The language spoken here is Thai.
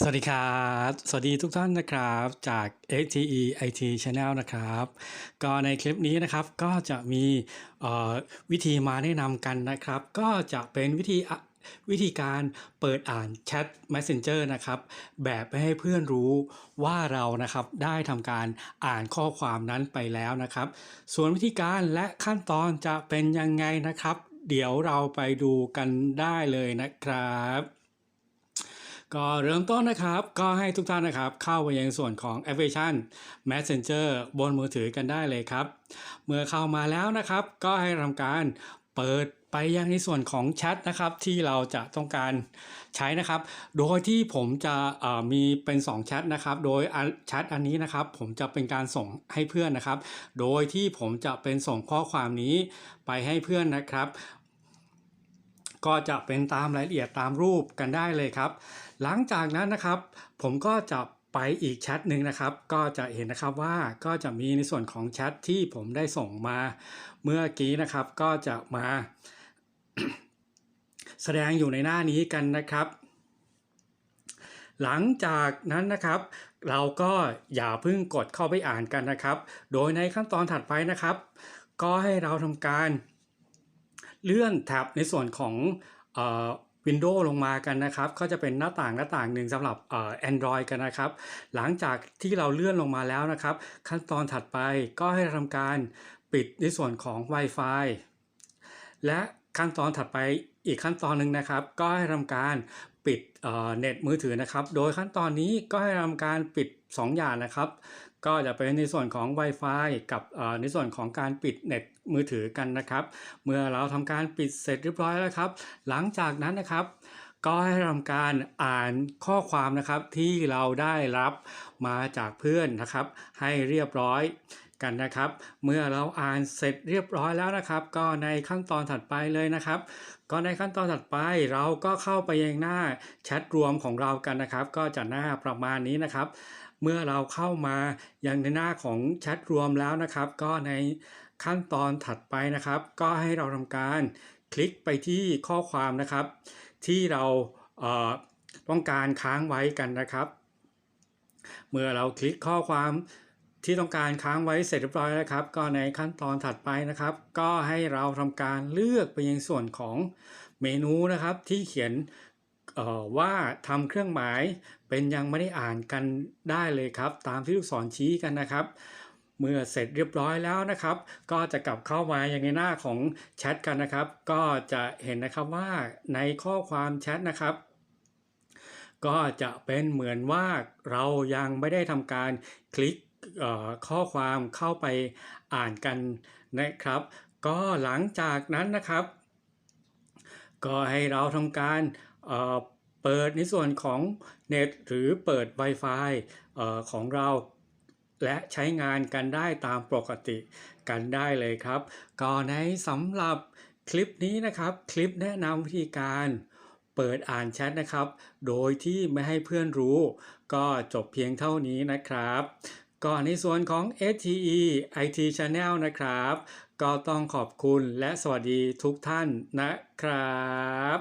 สวัสดีครับ สวัสดีทุกท่านนะครับจาก ATE IT Channel นะครับ ก็ในคลิปนี้นะครับก็จะมีวิธีมาแนะนำกันนะครับ ก็จะเป็นวิธีวิธีการเปิดอ่านแชท Messenger นะครับ แบบไม่ให้เพื่อนรู้ว่าเรานะครับได้ทำการอ่านข้อความนั้นไปแล้วนะครับ ส่วนวิธีการและขั้นตอนจะเป็นยังไงนะครับ เดี๋ยวเราไปดูกันได้เลยนะครับ ก็เริ่มต้นนะครับ ก็ให้ทุกท่านนะครับ เข้าไปยังส่วนของแอปพลิเคชัน Messenger บนมือถือกันได้เลยครับ เมื่อเข้ามาแล้วนะครับ ก็ให้ทำการเปิดไปยังในส่วนของแชทนะครับที่เราจะต้องการใช้นะครับ โดยที่ผมจะมีเป็น2แชทนะครับ โดยแชทอันนี้นะครับ ผมจะเป็นการส่งให้เพื่อนนะครับ โดยที่ผมจะเป็นส่งข้อความนี้ไปให้เพื่อนนะครับ ก็จะเป็นตามรายละเอียดตามรูปกันได้เลยครับ หลังจากนั้นนะครับ ผมก็จะไปอีกแชทหนึ่งนะครับ ก็จะเห็นนะครับว่าก็จะมีในส่วนของแชทที่ผมได้ส่งมาเมื่อกี้นะครับ ก็จะมาแสดงอยู่ในหน้านี้กันนะครับ หลังจากนั้นนะครับ เราก็อย่าเพิ่งกดเข้าไปอ่านกันนะครับ โดยในขั้นตอนถัดไปนะครับ ก็ให้เราทำการ เลื่อนแท็บในส่วนของวินโดว์ลงมากันนะครับ ก็จะเป็นหน้าต่างหน้าต่างหนึ่งสำหรับเอ่อ Android กันนะครับ หลังจากที่เราเลื่อนลงมาแล้วนะครับ ขั้นตอนถัดไปก็ให้ทำการปิดในส่วนของ Wi-Fi และขั้นตอนถัดไปอีกขั้นตอนหนึ่งนะครับ ก็ให้ทำการปิดเอ่อเน็ตมือถือนะครับ โดยขั้นตอนนี้ก็ให้ทำการปิด 2 อย่างนะครับ ก็จะเป็นในส่วนของ Wi-Fi กับในส่วนของการปิดเน็ตมือถือกันนะครับ เมื่อเราทำการปิดเสร็จเรียบร้อยแล้วครับ หลังจากนั้นนะครับก็ให้ทำการอ่านข้อความนะครับที่เราได้รับมาจากเพื่อนนะครับ ให้เรียบร้อยกันนะครับ เมื่อเราอ่านเสร็จเรียบร้อยแล้วนะครับ ก็ในขั้นตอนถัดไปเลยนะครับ ก็ในขั้นตอนถัดไปเราก็เข้าไปยังหน้าแชทรวมของเรากันนะครับ ก็จะหน้าประมาณนี้นะครับ เมื่อเราเข้ามาอยังในหน้าของแชทรวมแล้วนะครับ ก็ในขั้นตอนถัดไปนะครับ ก็ให้เราทำการคลิกไปที่ข้อความนะครับ ที่เราเอ่อต้องการค้างไว้กันนะครับ เมื่อเราคลิกข้อความที่ต้องการค้างไว้เสร็จเรียบร้อยแล้วครับ ก็ในขั้นตอนถัดไปนะครับ ก็ให้เราทำการเลือกไปยังส่วนของเมนูนะครับ ที่เขียน ว่าทำเครื่องหมายเป็นยังไม่ได้อ่านกันได้เลยครับ ตามที่ลูกศรชี้กันนะครับ เมื่อเสร็จเรียบร้อยแล้วนะครับ ก็จะกลับเข้ามายังในหน้าของแชทกันนะครับ ก็จะเห็นนะครับว่าในข้อความแชทนะครับก็จะเป็นเหมือนว่าเรายังไม่ได้ทำการคลิกข้อความเข้าไปอ่านกันนะครับ ก็หลังจากนั้นนะครับ ก็ให้เราทำการ เปิดในส่วนของเน็ตหรือเปิด Wi-Fi ออของเรา และใช้งานกันได้ตามปกติกันได้เลยครับ ก็ในสำหรับคลิปนี้นะครับ คลิปแนะนำวิธีการเปิดอ่านแชทนะครับ โดยที่ไม่ให้เพื่อนรู้ ก็จบเพียงเท่านี้นะครับก็ในส่วนของ STE IT Channel นะครับ ก็ต้องขอบคุณและสวัสดีทุกท่านนะครับ